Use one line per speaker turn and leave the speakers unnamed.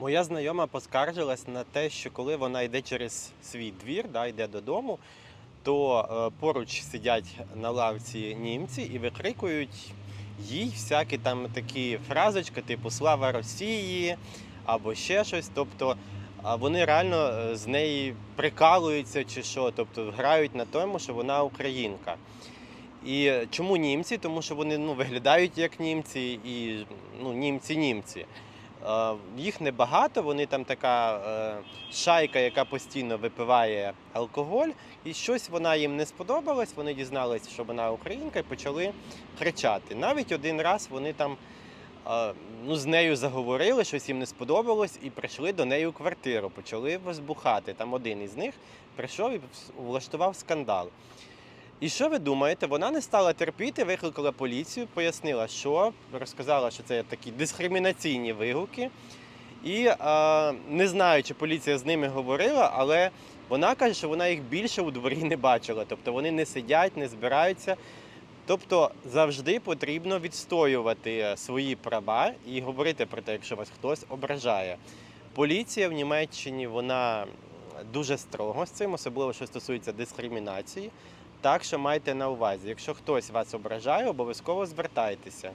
Моя знайома поскаржилась на те, що коли вона йде через свій двір, да, йде додому, то е, поруч сидять на лавці німці і викрикують їй всякі там такі фразочки, типу Слава Росії або ще щось. Тобто вони реально е, з неї прикалуються чи що, тобто грають на тому, що вона українка. І чому німці? Тому що вони ну, виглядають як німці, і ну, німці-німці. Е, Їх небагато, вони там така е, шайка, яка постійно випиває алкоголь, і щось вона їм не сподобалось. Вони дізналися, що вона українка, і почали кричати. Навіть один раз вони там е, ну, з нею заговорили, щось їм не сподобалось, і прийшли до неї у квартиру, почали возбухати. Там один із них прийшов і влаштував скандал. І що ви думаєте? Вона не стала терпіти, викликала поліцію, пояснила, що розказала, що це такі дискримінаційні вигуки. І е, не знаю, чи поліція з ними говорила, але вона каже, що вона їх більше у дворі не бачила. Тобто вони не сидять, не збираються. Тобто завжди потрібно відстоювати свої права і говорити про те, якщо вас хтось ображає. Поліція в Німеччині вона дуже строго з цим, особливо що стосується дискримінації. Так що майте на увазі, якщо хтось вас ображає, обов'язково звертайтеся.